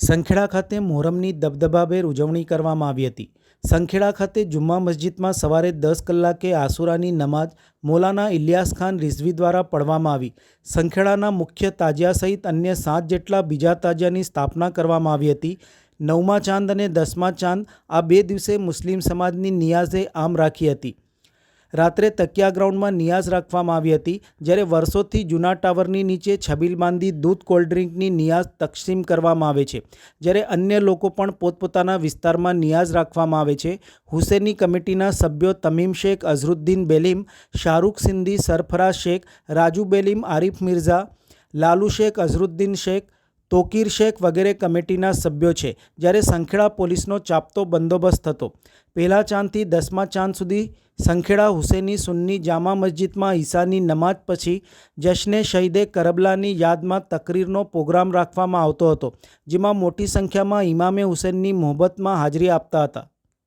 સંખેડા ખાતે મોહરમની દબદબાભેર ઉજવણી કરવામાં આવી હતી. સંખેડા ખાતે જુમ્મા મસ્જિદમાં સવારે દસ કલાકે આસુરાની નમાઝ મૌલાના ઇલિયાસ ખાન રિઝવી દ્વારા પઢવામાં આવી. સંખેડાના મુખ્ય તાજિયા સહિત અન્ય સાત જેટલા બીજા તાજિયાની સ્થાપના કરવામાં આવી હતી. નવમા ચાંદ અને દસમા ચાંદ આ બે દિવસે મુસ્લિમ સમાજની નિયાઝે આમ રાખી હતી. રાત્રે તકિયા ગ્રાઉન્ડમાં નિયાઝ રાખવામાં આવી હતી, જ્યારે વર્ષોથી જૂના ટાવરની નીચે છબીલ બાંધી દૂધ કોલ્ડ ડ્રિંકની નિયાઝ તકસીમ કરવામાં આવે છે. જ્યારે અન્ય લોકો પણ પોતપોતાના વિસ્તારમાં નિયાઝ રાખવામાં આવે છે, હુસેની કમિટીના સભ્યો તમીમ શેખ, અઝરુદ્દીન બેલીમ, શાહરૂખ સિંધી, સરફરાઝ શેખ, રાજુ બેલીમ, આરિફ મિર્ઝા, લાલુ શેખ, અઝરુદ્દીન શેખ તોકીર શેખ વગેરે કમિટીના સભ્યો છે, જ્યારે સંખેડા પોલીસનો ચાપતો બંદોબસ્ત હતો. પહેલા ચાંદથી દસમા ચાંદ સુધી સંખેડા હુસેની સુન્ની જામા મસ્જિદમાં ઈશાની નમાઝ પછી જશ્ને શહીદે કરબલાની યાદમાં તકરીરનો પ્રોગ્રામ રાખવામાં આવતો હતો, જેમાં મોટી સંખ્યામાં ઇમામે હુસેનની મોહબ્બતમાં હાજરી આપતા હતા.